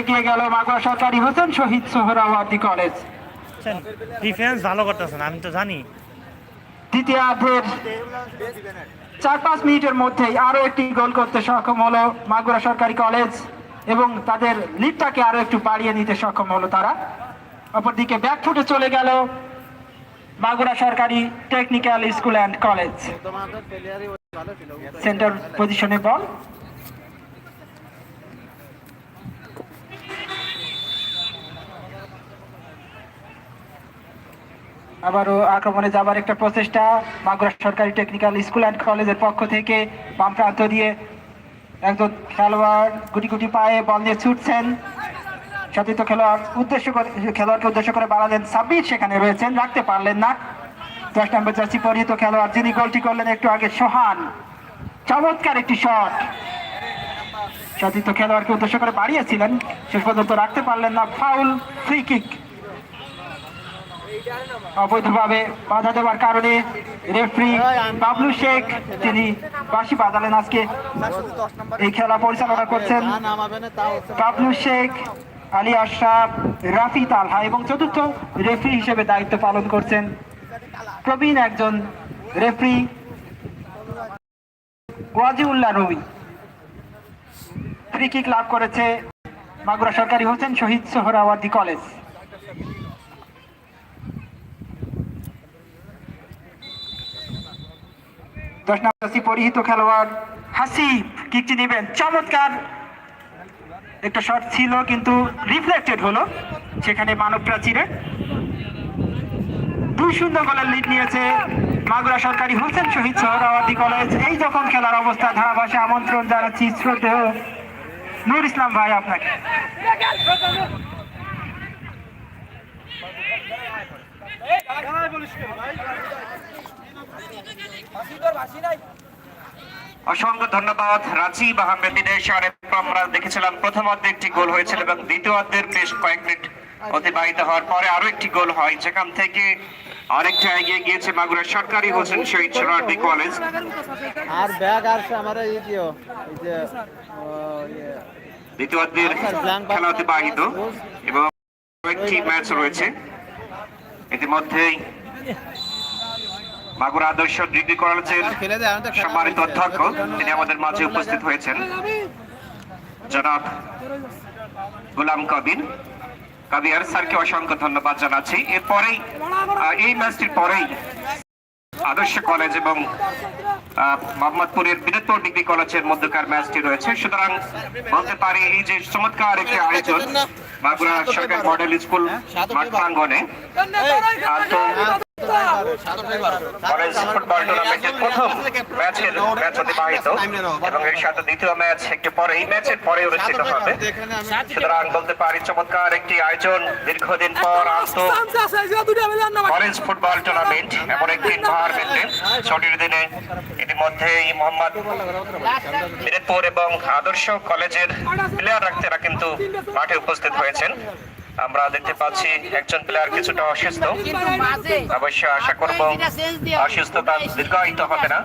এগিয়ে গেল মাগুরা সরকারি হোসেন শহীদ সোহরাওয়ার্দী কলেজ। ডিফেন্স ভালো করতেছেন আমি তো জানি। দ্বিতীয়ার্ধের চার পাঁচ মিনিটের মধ্যেই আরও একটি গোল করতে সক্ষম হলো মাগুরা সরকারি কলেজ এবং তাদের লিডটাকে আরও একটু বাড়িয়ে নিতে সক্ষম হলো তারা। অপরদিকে ব্যাক ফুটে চলে গেল মাগুরা সরকারি technical school and college centre পজিশনে বল আবারও আক্রমণে যাবার একটা প্রচেষ্টা। মাগুরা সরকারি টেকনিক্যাল স্কুল অ্যান্ড কলেজের পক্ষ থেকে বাম প্রান্ত দিয়ে একজন খেলোয়াড় গুটি গুটি পায়ে বল নিয়ে ছুটছেন। সতীর্থ খেলোয়াড় উদ্দেশ্য করে খেলোয়াড়কে উদ্দেশ্য করে বাড়ালেন সাব্বির। সেখানে রয়েছেন, রাখতে পারলেন না। দশ নম্বর জার্সি পরিহিত খেলোয়াড় যিনি গোলটি করলেন একটু আগে, সোহান। চমৎকার একটি শট সতীর্থ খেলোয়াড়কে উদ্দেশ্য করে বাড়িয়েছিলেন। শেষ পর্যন্ত রাখতে পারলেন না ফাউল ফ্রি কিক অবৈধভাবে বাধা দেওয়ার কারণে রেফারি বাবলু শেখ, তিনি বাসি বাজালেন আজকে। এই খেলা পরিচালনা করছেন বাবলু শেখ, আলী আশরাফ, রাফি তালহা এবং চতুর্থ রেফারি হিসেবে দায়িত্ব পালন করছেন প্রবীণ একজন referee Wajiullah Robi free kick লাভ করেছে মাগুরা সরকারি হোসেন শহীদ সোহরাওয়ার্দী কলেজ। দশ নম্বর পরিহিত খেলোয়াড় হাসিব কিকটি নেবেন চমৎকার। একটা শট ছিল, কিন্তু রিফ্লেক্টেড হলো। সেখানে মানব প্রাচীরে দুই শূন্য গোলের লিড নিয়েছে মাগুরা সরকারি হোসেন শহীদ সোহরাওয়ার্দী কলেজ এই যখন খেলার অবস্থা ধারাভাষে আমন্ত্রণ জানাচ্ছি শ্রদ্ধেয় নূর ইসলাম ভাই আপনাকে। অসংখ্য ধন্যবাদ। রাজীব আহমেদ দিনেশ্বর আমরা দেখেছিলাম প্রথম অর্ধে একটি গোল হয়েছিল এবং দ্বিতীয় অর্ধের বেশ কয়েক মিনিট অতিবাহিত হওয়ার পরে আরও একটি গোল হয়। যেখান থেকে অনেকটা এগিয়ে গিয়েছে মাগুরা সরকারি হোসেন শহীদ সোনারদি কলেজ। আর ব্যাগ আর আমার এই যে দ্বিতীয় অর্ধের খেলা অতিবাহিত এবং কয়েকটি ম্যাচ রয়েছে। ইতিমধ্যেই মাগুরা আদর্শ ডিগ্রি কলেজের সম্মানিত অধ্যক্ষ তিনি আমাদের মাঝে উপস্থিত হয়েছেন। জনাব গোলাম কবির। কবির স্যারকে অসংখ্য ধন্যবাদ জানাচ্ছি। এরপরেই এই ম্যাচটির পরেই আদর্শ কলেজ এবং মোহাম্মদপুরের বীরত্তর ডিগ্রি কলেজের মধ্যকার ম্যাচটি রয়েছে। সুতরাং বলতে পারি এই যে চমৎকার একটি আয়োজন মাগুরা সরকারি মডেল স্কুল মাঠ প্রাঙ্গনে ফুটবল এবং ছুটির দিনে মোহাম্মদ এবং আদর্শ কলেজের প্লেয়ার কিন্তু মাঠে উপস্থিত হয়েছেন। আমরা দেখতে পাচ্ছি একজন প্লেয়ার কিছুটা অসুস্থ। অবশ্য আশা করব অসুস্থতা দীর্ঘায়িত হবে না।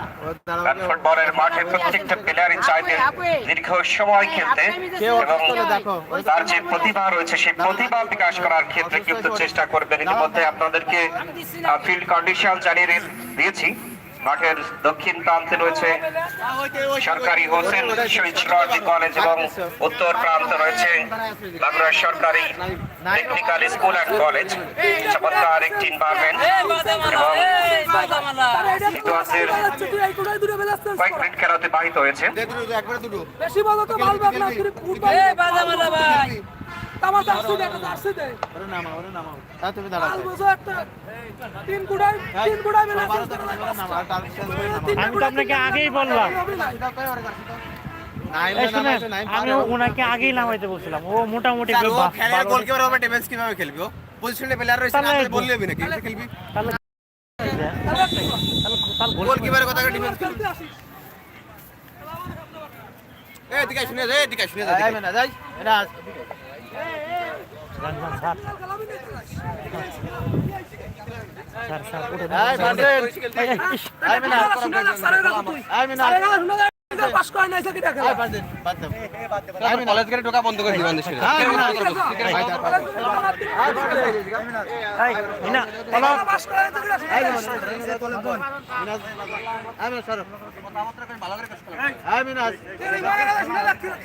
কারণ ফুটবলের মাঠে প্রত্যেকটা প্লেয়ারই চাইবে দীর্ঘ সময় খেলতে এবং তার যে প্রতিভা রয়েছে সেই প্রতিভা বিকাশ করার ক্ষেত্রে কিন্তু চেষ্টা করবেন। ইতিমধ্যে আপনাদেরকে ফিল্ড কন্ডিশন জানিয়ে দিয়েছি। মাঠের দক্ষিণ প্রান্তে রয়েছে সরকারি হোসেন শহীদ কলেজ এবং উত্তর প্রান্তে রয়েছে বাঁকুড়া সরকারি টেকনিক্যাল স্কুল অ্যান্ড কলেজ চমৎকার একটি এনভায়রনমেন্ট এবং ইতিহাসের কয়েক মিনিট খেলা অতিবাহিত হয়েছে। দে, না আমার দে নামাও, নামাও। হ্যাঁ, তুমি দাঁড়াও। একটা তিন তিন নামাও। আমি তো আপনাকে আগেই বললাম এই না, ওনাকে আগেই নামাইতে বলছিলাম ও মোটামুটি বা- গোলকিপার হবে, ডিফেন্স কীভাবে খেলবি ও? পজিশনে প্লেয়ার রয়েছে না, বললে হবে নাকি? খেলবি? তাহলে তাহলে তাহলে গোলকিপারের কথা ডিফেন্স খেলবি। এ, এদিকে আয়, শুনে যা, এ, এদিকে আয়, শুনে যা, এদিকে আয়। স্যার স্যার উঠে মেডিকেল পাস করে নাই বাদ বাদ। আমি কলেজ গেটে ঢোকা বন্ধ করে দিবেন হ্যাঁ, এই মিনা পাস করে এই, এই, এই। এই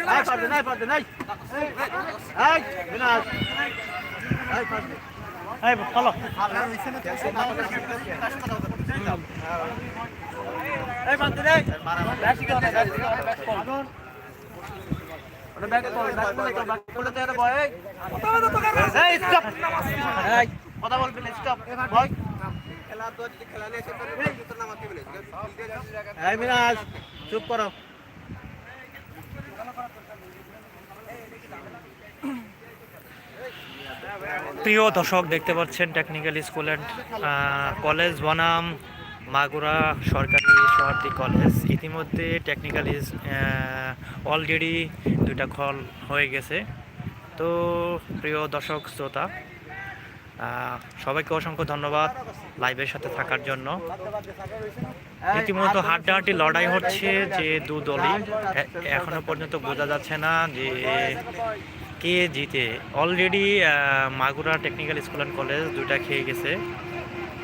এই, পার এই। ব্যাগ চুপ করো। প্রিয় দর্শক দেখতে পাচ্ছেন টেকনিক্যাল স্কুল অ্যান্ড কলেজ বনাম মাগুরা সরকারি সহার্থী কলেজ। ইতিমধ্যে টেকনিক্যাল অলরেডি দুইটা খল হয়ে গেছে। তো প্রিয় দর্শক, শ্রোতা সবাইকে অসংখ্য ধন্যবাদ লাইভের সাথে থাকার জন্য। রীতিমতো হাড্ডাহাড্ডি লড়াই হচ্ছে যে দু দলই। এখনও পর্যন্ত বোঝা যাচ্ছে না যে কে জিতে। Already Magura technical school and college দুইটা খেয়ে গেছে।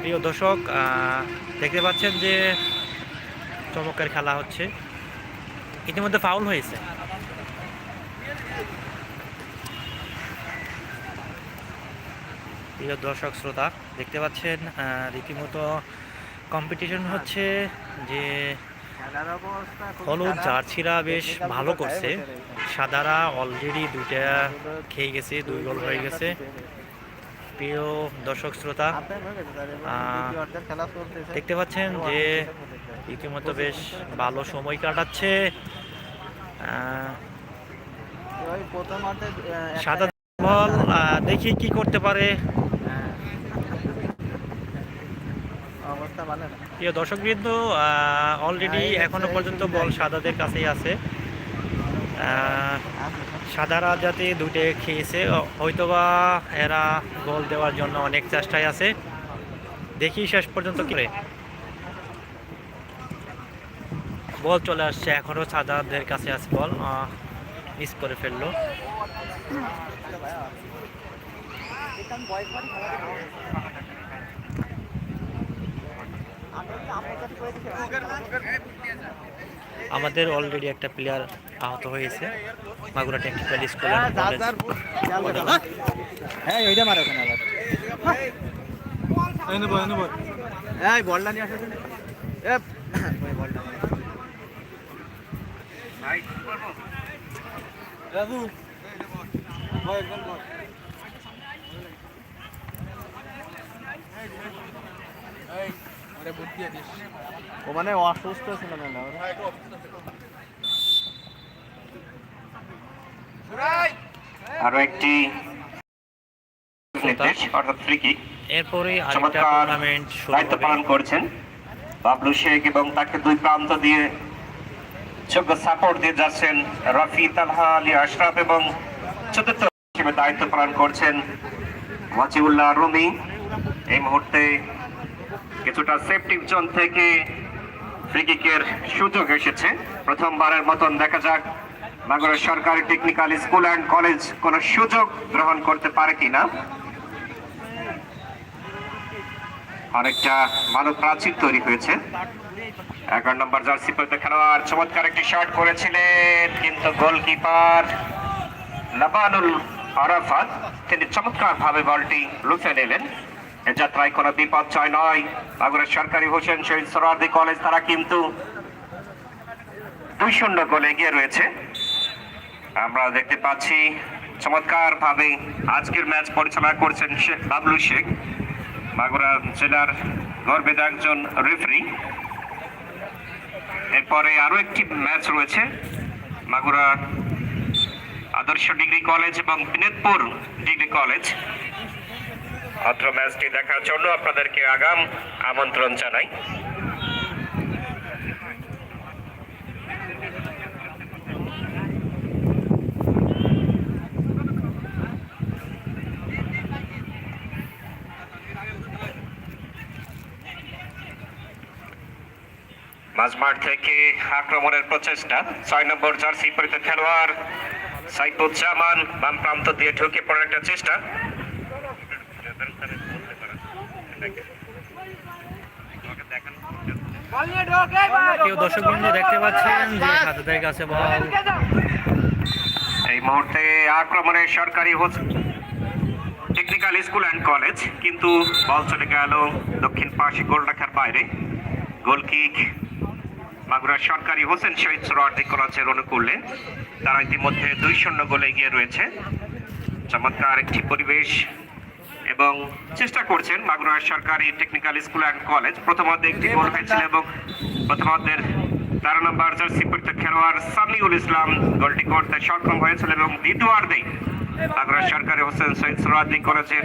প্রিয় দর্শক দেখতে পাচ্ছেন যে চমৎকার খেলা হচ্ছে। ইতিমধ্যে ফাউল হয়েছে। প্রিয় দর্শক, শ্রোতা, দেখতে পাচ্ছেন রীতিমতো কম্পিটিশন হচ্ছে যে হলুদ জার্সিরা বেশ ভালো করছে। সাদারা অলরেডি দুইটা খেয়ে গেছে, দুই গোল হয়ে গেছে। প্রিয় দর্শক, শ্রোতা দেখতে পাচ্ছেন যে ইতিমধ্যে বেশ ভালো সময় কাটাচ্ছে। সাদা বল দেখি কি করতে পারে। প্রিয় দর্শক বিন্দু অলরেডি এখনও পর্যন্ত বল সাদাদের কাছেই আছে। সাদারা যাতে দুইটা খেয়েছে, হয়তোবা এরা গোল দেওয়ার জন্য অনেক চেষ্টায় আছে। দেখি শেষ পর্যন্ত করে। বল চলে আসছে এখনও সাদাদের কাছে আছে বল মিস করে ফেলল। আমাদের অলরেডি একটা প্লেয়ার আহত হয়েছে মাগুরা টেকনিক্যাল স্কুল হ্যাঁ ওইটা মারো ওখানে আবার। বলটা নিয়ে আসো তুমি। এ, ওই বলটা মারো। ও মানে অসুস্থ ছিল না আরও একটি নির্দেশ অর্থাৎ ফ্রি কিক এরপরে আরেকটা চমৎকার টুর্নামেন্ট শুরু দায়িত্ব হবে। পালন করছেন বাবলু শেখ এবং তাকে দুই প্রান্ত দিয়ে যোগ্য সাপোর্ট দিয়ে যাচ্ছেন রফি তালহা, আলী আশরাফ এবং চতুর্থ হিসেবে দায়িত্ব পালন করছেন ওয়াজিউল্লাহ রুমি। এই মুহূর্তে কিছুটা সেফটি জোন থেকে ফ্রি কিকের সুযোগ এসেছে। প্রথমবারের মতন দেখা যাক মাগুরা সরকারি টেকনিক্যাল স্কুল অ্যান্ড কলেজ কোনো সুযোগ গ্রহণ করতে পারে কিনা। অনেকটা ভালো প্রাচীর তৈরি হয়েছে। এগারো নম্বর জার্সি পরিত খেলোয়াড়, চমৎকার একটি শট করেছিলেন, কিন্তু গোলকিপার লাবানুল আরাফাত, তিনি চমৎকার ভাবে বলটি লুফে নিলেন। এ যাত্রায় কোনো বিপর্যয় নয়। মাগুরের সরকারি হোসেন শহীদ সরার্দি কলেজ তারা কিন্তু দুই শূন্য গোলে এগিয়ে রয়েছে। আমরা দেখতে পাচ্ছি চমৎকার ভাবে আজকের ম্যাচ পরিচালনা করছেন শেখ বাবলু শেখ। মাগুরা জেলার গর্বিত একজন রেফারি এরপরে আরও একটি ম্যাচ রয়েছে। মাগুরা আদর্শ ডিগ্রি কলেজ এবং বিনোদপুর ডিগ্রি কলেজ। অত্র ম্যাচটি দেখার জন্য আপনাদেরকে আগাম আমন্ত্রণ জানাই। মাঝমাঠ থেকে আক্রমণের প্রচেষ্টা। ছয় নম্বর জার্সি পরিত খেলোয়াড় সাইফুজ্জামান বাম প্রান্ত দিয়ে ঢুকে পড়ার একটা চেষ্টা। কেউ দর্শক বন্ধু দেখতে পাচ্ছেন যে খাতাদের কাছে বল। এই মুহূর্তে আক্রমণে সরকারি টেকনিক্যাল স্কুল অ্যান্ড কলেজ কিন্তু বল চলে গেল দক্ষিণ পাশে গোল রাখার বাইরে। গোল কিক মাগুরা সরকারি হোসেন শহীদ সোরার্দি কলেজের অনুকূলে তারা ইতিমধ্যে দুই শূন্য গোলে এগিয়ে রয়েছে। চমৎকার একটি পরিবেশ এবং চেষ্টা করছেন মাগুরা সরকারি টেকনিক্যাল স্কুল অ্যান্ড কলেজ প্রথমার্ধে একটি গোল হয়েছিল এবং প্রথমার্ধের তেরো নম্বর জার্সি পরিত খেলোয়াড় সামিউল ইসলাম গোলটি করতে সক্ষম হয়েছিল এবং দ্বিতীয়ার্ধেই মাগুরা সরকারি হোসেন শহীদ সোরাদি কলেজের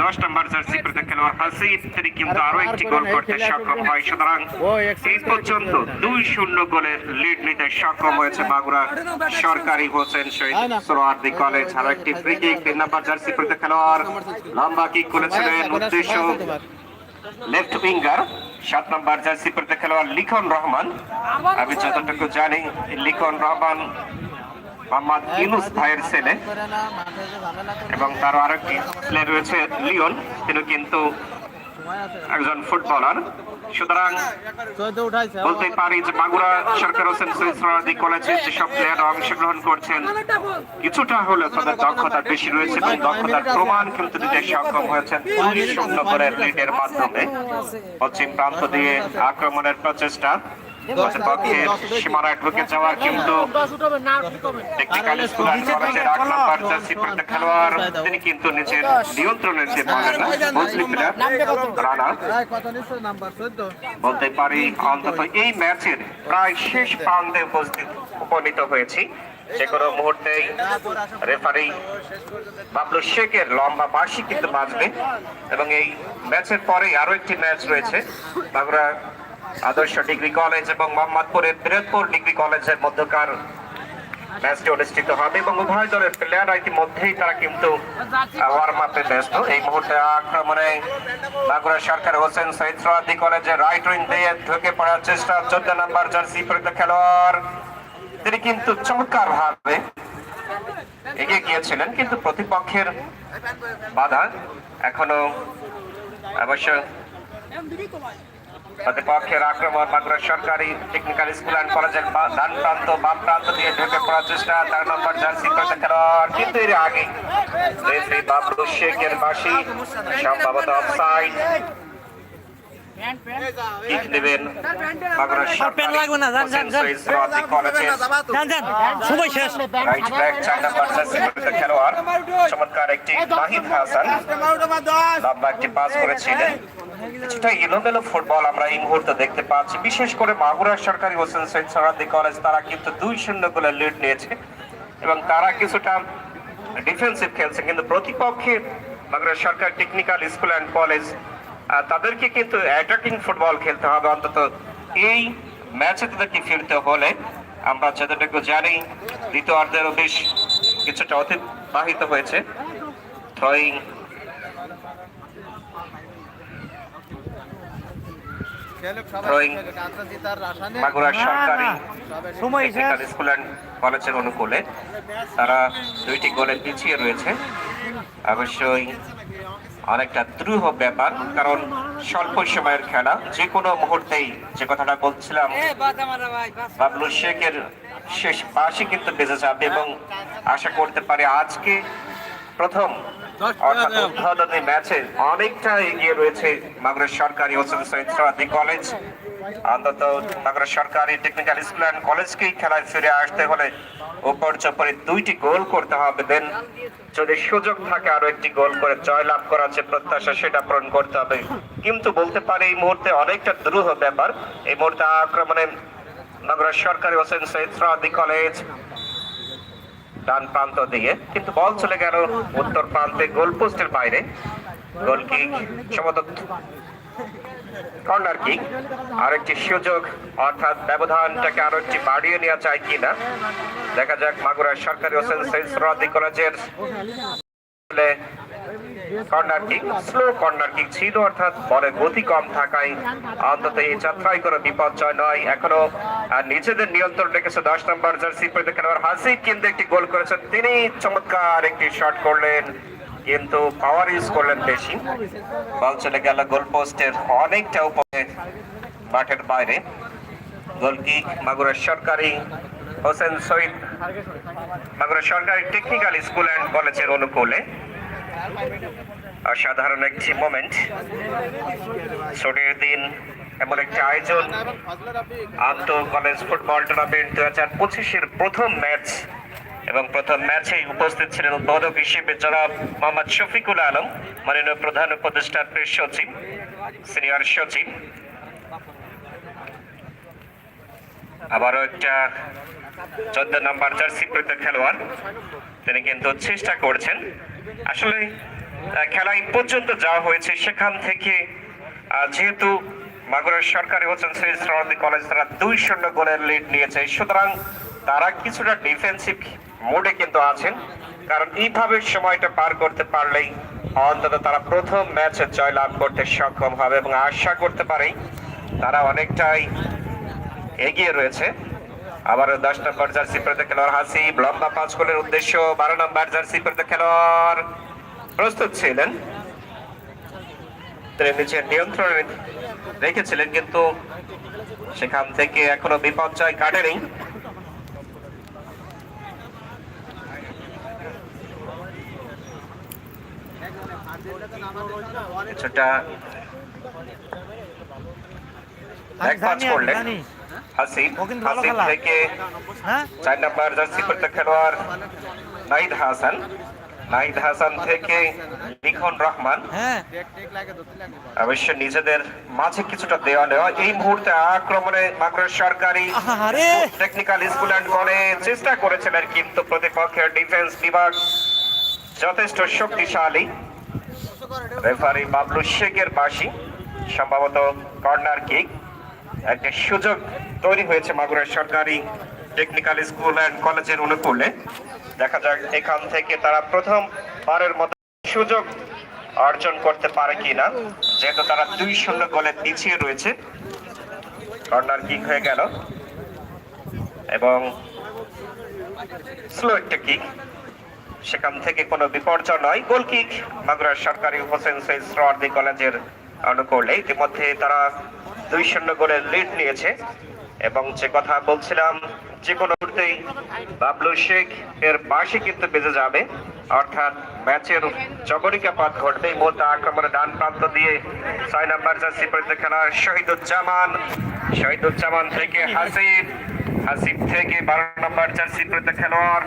দশ নম্বর জার্সি পরিত খেলোয়াড় হাসিব, তিনি কিন্তু আরও একটি গোল করতে সক্ষম হয়। সুতরাং এই পর্যন্ত দুই শূন্য গোলের লিড নিতে সক্ষম হয়েছে মাগুরা সরকারি হোসেন শহীদ সোরাদি কলেজ। আরও একটি ফ্রি কিক তিন নম্বর জার্সি পরিত খেলোয়াড় লম্বা কিক করেছিলেন উদ্দেশ্য লেফট উইঙ্গার সাত নম্বর জার্সি পরিত খেলোয়াড় লিখন রহমান। আমি যতটুকু জানি, লিখন রহমান মোহাম্মদ ইউনুস ভাইয়ের ছেলে। এবং তার আরেকটি ছেলে রয়েছে লিওন। তিনি কিন্তু একজন ফুটবলার। সুতরাং বলতে পারি যে মাগুরা সরকার হোসেন সৈয়দ কলেজে যেসব প্লেয়ার অংশগ্রহণ করছেন কিছুটা হলেও তাদের দক্ষতা বেশি রয়েছে এবং দক্ষতার প্রমাণ কিন্তু দিতে সক্ষম হয়েছেন দুই শূন্য করে লিডের মাধ্যমে। পশ্চিম প্রান্ত দিয়ে আক্রমণের প্রচেষ্টা। প্রতিপক্ষের সীমানায় ঢুকে যাওয়ার কিন্তু টেকনিক্যাল স্কুল কলেজের আট নম্বর জার্সি পরিত খেলোয়াড় তিনি কিন্তু নিজের নিয়ন্ত্রণের যে পারেন না। মুসলিম প্লেয়ার রানা? বলতে পারি অন্তত এই ম্যাচের প্রায় শেষ প্রান্তে উপস্থিত উপনীত হয়েছি। যে কোনো মুহূর্তেই রেফারি বাবলু শেখের লম্বা বার্ষিক কিন্তু বাঁচবে। এবং এই ম্যাচের পরেই আরও একটি ম্যাচ রয়েছে। বাংলা আদর্শ ডিগ্রি কলেজ এবং মোহাম্মদপুরের বীরত্পুর ডিগ্রি কলেজের মধ্যকার ম্যাচটি অনুষ্ঠিত হবে এবং উভয় দলের প্লেয়াররা ইতিমধ্যেই তারা কিন্তু ওয়ার্ম আপে ব্যস্ত। এই মুহূর্তে আক্রমণে বাঁকুড়া সরকার হোসেন সৈয়দ সোহাদি রাইট উইং দিয়ে ঢুকে পড়ার চেষ্টা। চোদ্দ নম্বর জার্সি পরিত খেলোয়াড়। তিনি কিন্তু চমৎকার ভাবে এগিয়ে গিয়েছিলেন, কিন্তু প্রতিপক্ষের বাধা এখনও অবশ্য প্রতিপক্ষের আক্রমণ বাঁকুড়া সরকারি টেকনিক্যাল স্কুল অ্যান্ড কলেজের ডান প্রান্ত, বাম প্রান্ত দিয়ে ঢুকে পড়ার চেষ্টা। তার নম্বর জার্সি করতে কিন্তু এর আগে। রেফারি শেখের বাসি সম্ভবত অফসাইড খেলোয়াড় চমৎকার একটি নাহিদ হাসান লম্বা একটি পাস করেছিলেন কিছুটা এলোমেলো ফুটবল আমরা এই মুহূর্তে দেখতে পাচ্ছি বিশেষ করে মাগুরা সরকারি হোসেন সৈয়দ সরাদি কলেজ তারা কিন্তু দুই শূন্য গোলের লিড নিয়েছে এবং তারা কিছুটা ডিফেন্সিভ খেলছে কিন্তু প্রতিপক্ষের মাগুরা সরকার টেকনিক্যাল স্কুল অ্যান্ড কলেজ তাদেরকে কিন্তু অ্যাটাকিং ফুটবল খেলতে হবে। অন্তত এই ম্যাচে তাদেরকে ফিরতে হলে আমরা যতটুকু জানি দ্বিতীয়ার্ধেরও বেশ কিছুটা অতিবাহিত হয়েছে। সরকারি টেকনিক্যাল স্কুল অ্যান্ড কলেজের অনুকূলে তারা দুইটি গোলে পিছিয়ে রয়েছে। অবশ্যই অনেকটা দ্রুহ ব্যাপার কারণ স্বল্প সময়ের খেলা যে কোনো মুহূর্তেই যে কথাটা বলছিলাম বাবলু শেখের শেষ পাশে কিন্তু বেঁচে যাবে এবং আশা করতে পারে আজকে প্রথম অর্থাৎ উদ্বোধনী ম্যাচে অনেকটা এগিয়ে রয়েছে মাগুরা সরকারি সৈয়দ কলেজ। অন্তত মাগুরা সরকারি টেকনিক্যাল স্কুল অ্যান্ড কলেজকেই খেলায় ফিরে আসতে হলে উপর চপরে দুইটি গোল করতে হবে। দেন যদি সুযোগ থাকে আরও একটি গোল করে জয়লাভ করার যে প্রত্যাশা সেটা পূরণ করতে হবে। কিন্তু বলতে পারে এই মুহূর্তে অনেকটা দ্রুহ ব্যাপার। এই মুহূর্তে আক্রমণে নগরের সরকারি হোসেন সৈয়দ কলেজ ডান প্রান্ত দিয়ে। কিন্তু বল চলে গেল উত্তর প্রান্তে গোল পোস্টের বাইরে। গোল কিক সম্ভবত কর্নার কিক। আরেকটি সুযোগ, অর্থাৎ ব্যবধানটাকে আরও একটি বাড়িয়ে নেওয়া চায় কিনা। দেখা যাক মাগুরা সরকারি হোসেন সেন্স সোহরাওয়ার্দী কলেজের corner kick slow corner kick ছিল, অর্থাৎ বলের গতি কম থাকায় অন্তত এই যাত্রায় কোনো বিপর্যয় নয়। এখনও নিজেদের নিয়ন্ত্রণ রেখেছে দশ নম্বর জার্সি পরিতে খেলোয়াড় হাসিব কিন্তু একটি গোল করেছেন তিনি। চমৎকার একটি শট করলেন, কিন্তু পাওয়ার ইউজ করলেন বেশি। বল চলে গেল গোল পোস্টের অনেকটা উপরে মাঠের বাইরে। গোল গোলকিক মাগুরার সরকারি, হোসেন শহীদ মাগুরা সরকারি টেকনিক্যাল স্কুল অ্যান্ড কলেজের অনুকূলে। অসাধারণ একটি মোমেন্ট ছুটির দিন এমন একটি আয়োজন। আন্ত কলেজ ফুটবল টুর্নামেন্ট দু হাজার পঁচিশের প্রথম ম্যাচ এবং প্রথম ম্যাচে উপস্থিত ছিলেন উদ্বোধক হিসেবে জনাব মোহাম্মদ শফিকুল আলম, মাননীয় প্রধান উপদেষ্টার সচিব সিনিয়র সচিব। আবারও একটা চোদ্দ নম্বর জার্সি পরিত খেলোয়াড়। তিনি কিন্তু চেষ্টা করছেন। আসলে আহ, খেলা এই পর্যন্ত যাওয়া হয়েছে সেখান থেকে যেহেতু মাগুরার সরকারি হোসেন সৈয়দ সরদি কলেজ তারা দুই শূন্য গোলের লিড নিয়েছে সুতরাং তারা কিছুটা ডিফেন্সিভ মোডে কিন্তু আছেন। কারণ এইভাবে সময়টা পার করতে পারলেই অন্তত তারা প্রথম ম্যাচে জয় লাভ করতে সক্ষম হবে এবং আশা করতে পারেই তারা অনেকটাই এগিয়ে রয়েছে। আবার দশ নম্বর জার্সি পরিতে খেলোয়াড় হাসিব লম্বা পাঁচ গোলের উদ্দেশ্য বারো নম্বর জার্সি পরিতে খেলোয়াড় প্রস্তুত ছিলেন। তিনি নিজের নিয়ন্ত্রণে রেখেছিলেন কিন্তু সেখান থেকে এখনও বিপর্যয় কাটেনি। কিছুটা এক পাঁচ করলেন। হাসিব হাসিব থেকে হ্যাঁ? চার নম্বর জার্সি পরিতে খেলোয়াড় নাহিদ হাসান। নাহিদ হাসান থেকে লিখন রহমান। হ্যাঁ। অবশ্য নিজেদের মাঝে কিছুটা দেওয়া নেওয়া। এই মুহূর্তে আক্রমণে মাগুরা সরকারি টেকনিক্যাল স্কুল অ্যান্ড কলেজ চেষ্টা করেছিলেন কিন্তু প্রতিপক্ষের ডিফেন্স বিভাগ যথেষ্ট শক্তিশালী। রেফারি বাবলু শেখের বাসি সম্ভবত কর্নার কিক একটা সুযোগ তৈরি হয়েছে মাগুরার সরকারি টেকনিক্যাল স্কুল অ্যান্ড কলেজের অনুকূলে। দেখা যাক এখান থেকে তারা প্রথম বারের মতো সুযোগ অর্জন করতে পারে কিনা। যেহেতু তারা দুই শূন্য গোলে পিছিয়ে রয়েছে। কর্নার কিক হয়ে গেল। এবং স্লো একটা কিক সেখান থেকে কোনো বিপর্যয় নয়। গোল কিক মাগুরার সরকারি হোসেন সৈয়দ কলেজের অনুকূলে। ইতিমধ্যে তারা দুই শূন্য করে লিড নিয়েছে। এবং যে কথা বলছিলাম, যে কোনো মুহূর্তেই বাবলু শেখ এর বাসে কিন্তু বেজে যাবে। অর্থাৎ ম্যাচের জবনিকাপাত ঘটবে মুহূর্তে আক্রমণে ডান প্রান্ত দিয়ে ছয় নাম্বার জার্সি পরিতে খেলার শহীদুজ্জামান। শহীদুজ্জামান থেকে হাসিব হাসিব থেকে বারো নাম্বার জার্সি পরিতে খেলোয়াড়।